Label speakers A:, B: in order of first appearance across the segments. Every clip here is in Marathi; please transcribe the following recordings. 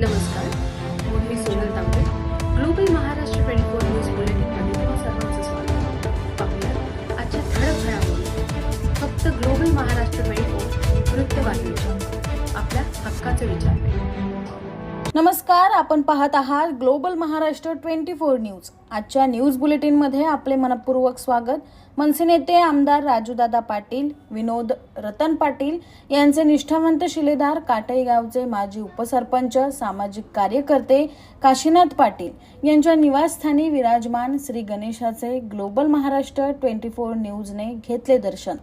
A: नमस्कार मी Sonal Tambe global Maharashtra twenty four news बुलेटिनमध्ये तुम्हा सर्वांचं स्वागत. पाहूया आजच्या ठळक घडामोडी फक्त ग्लोबल महाराष्ट्र ट्वेंटी फोर वृत्तवाहिनीच्या आपल्या हक्काचे विचार.
B: नमस्कार आपण पाहत आहात global Maharashtra twenty four news. आजच्या न्यूज बुलेटिनमध्ये आपले मनपूर्वक स्वागत. मनसे नेते आमदार राजूदादा पाटील विनोद रतन पाटील यांचे निष्ठावंत शिलेदार काटई गावचे माजी उपसरपंच सामाजिक कार्यकर्ते काशीनाथ पाटील यांच्या निवासस्थानी विराजमान श्री गणेशाचे ग्लोबल महाराष्ट्र ट्वेंटी फोर न्यूजने घेतले दर्शन.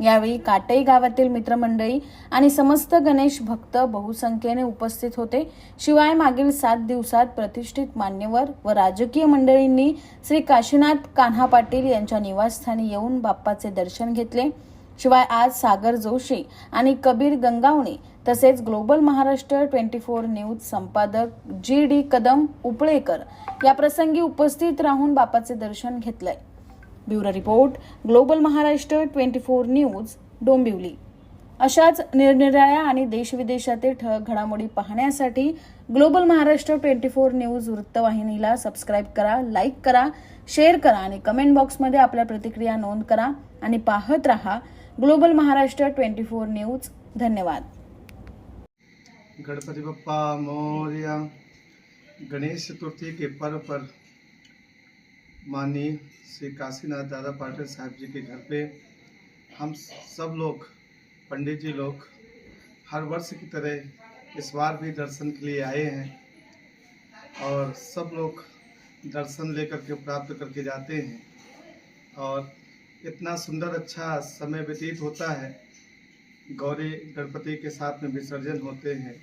B: यावेळी काटई गावातील मित्रमंडळी आणि समस्त गणेश भक्त बहुसंख्येने उपस्थित होते. शिवाय मागील सात दिवसात प्रतिष्ठित मान्यवर व राजकीय मंडळींनी श्री काशीनाथ कान्हा पाटील यांच्या निवासस्थानी येऊन बाप्पाचे दर्शन घेतले. शिवाय आज सागर जोशी आणि कबीर गंगावणे तसेच global Maharashtra twenty four news संपादक जी डी कदम उपळेकर या प्रसंगी उपस्थित राहून बापाचे दर्शन घेतलंय. Bureau report global Maharashtra twenty four news Dombivli. अशाच निरनिराळ्या आणि देशविदेशातील ठळक घडामोडी पाहण्यासाठी global Maharashtra twenty four news वृत्तवाहिनीला सबस्क्राईब करा लाईक करा शेअर करा आणि कमेंट बॉक्समध्ये आपल्या प्रतिक्रिया नोंद करा आणि पाहत रहा global Maharashtra twenty four news. धन्यवाद.
C: गणपती बाप्पा मौर्य गणेश चतुर्थी के पर्व पर माननीय श्री काशीनाथ दादा पाटिल साहब जी के घर पे हम सब लोग, पंडित जी लोग, हर वर्ष की तरह इस बार भी दर्शन के लिए आए हैं और सब लोग दर्शन लेकर के प्राप्त करके जाते हैं। और इतना सुंदर अच्छा समय व्यतीत होता है, गौरी गणपति के साथ में विसर्जन होते हैं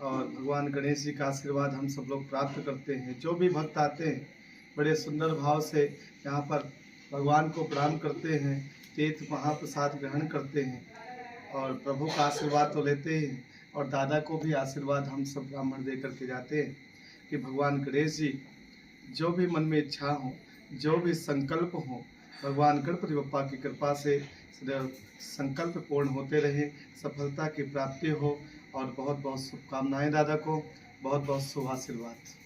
C: और भगवान गणेश जी का आशीर्वाद हम सब लोग प्राप्त करते हैं। जो भी भक्त आते हैं बड़े सुंदर भाव से यहाँ पर भगवान को प्रणाम करते हैं, तीर्थ महाप्रसाद ग्रहण करते हैं और प्रभु का आशीर्वाद तो लेते हैं और दादा को भी आशीर्वाद हम सब ब्राह्मण दे करके जाते हैं कि भगवान गणेश जी, जो भी मन में इच्छा हो, जो भी संकल्प हो, भगवान गणपति बप्पा की कृपा से संकल्प पूर्ण होते रहे, सफलता की प्राप्ति हो और बहुत बहुत शुभकामनाएँ दादा को बहुत बहुत शुभ आशीर्वाद।